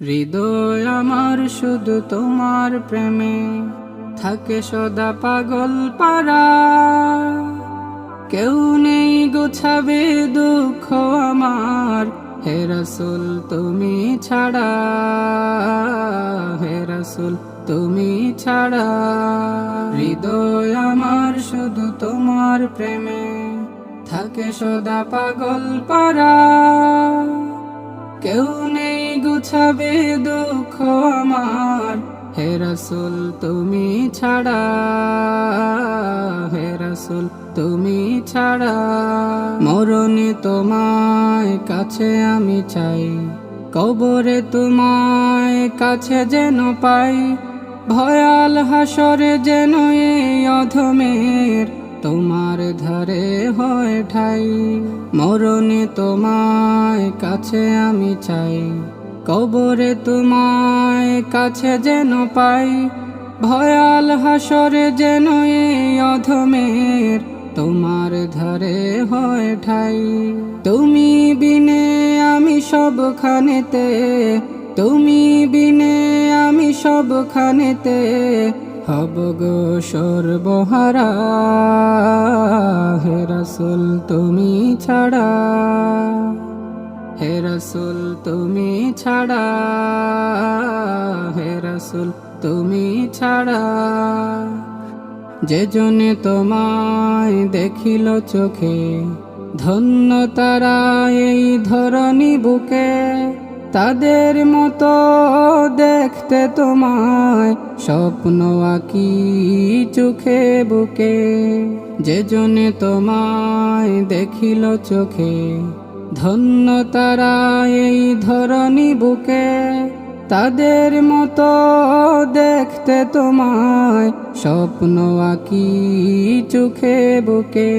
হৃদয় আমার শুধু তোমার প্রেমে থাকে সদা পাগল পারা কেউ নেই গোছাবে দুঃখ আমার। হে রসুল, তুমি ছাড়া। হে রসুল, তুমি ছাড়া। হৃদয় আমার শুধু তোমার প্রেমে থাকে সদা পাগল পারা কেউ নেই গুছাবে দুঃখ আমার। হে রসুল, তুমি ছাড়া। হে রসুল, তুমি ছাড়া। মরণে তোমায় কাছে আমি চাই। কবরে তোমায় কাছে যেন পাই। ভয়াল হাসরে যেন এই অধমের তোমার ধারে হয় ঠাই। মরণে তোমায় কাছে আমি চাই। কবরে তোমায় কাছে যেন পাই, ভয়াল হাসরে যেন এই অধমের তোমার ধারে হয় ঠাই। তুমি বিনে আমি সবখানেতে, তুমি বিনে আমি সবখানেতে হব গো সর্বহারা। হে তুমি ছাড়া রসুল তুমি ছাড়া, হে রসুল তুমি ছাড়া। যে জনে তোমায় দেখিল চোখে, ধন্য তারা এই ধরনী বুকে। তাদের মতো দেখতে তোমায় স্বপ্ন আঁকি চোখে বুকে। যে জনে তোমায় দেখিল চোখে ধন্য তারা এই ধরনী বুকে তাদের মতো দেখতে তোমায় স্বপ্ন আঁকি চোখে বুকে।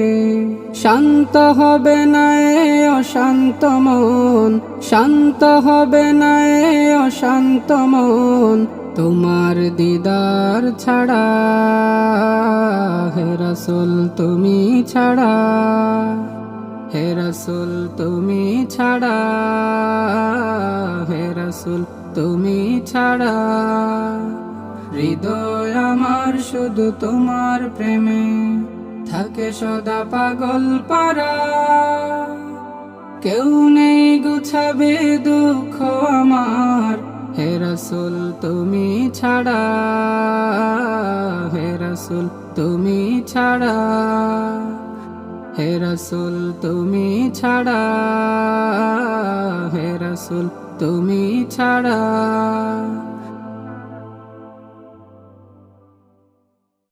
শান্ত হবে না এ অশান্ত মন, শান্ত হবে না এ অশান্ত মন, তোমার দিদার ছাড়া হে রসুল, তুমি ছাড়া। হে রসুল, তুমি ছাড়া। হে রসুল, তুমি ছাড়া। হৃদয় আমার শুধু তোমার প্রেমে। থাকে সদা পাগল পারা কেউ নেই গুছাবে দুঃখ আমার। হে রসুল, তুমি ছাড়া। হে রসুল, তুমি ছাড়া। রসুল তুমি ছাড়া হে রসুল তুমি ছাড়া।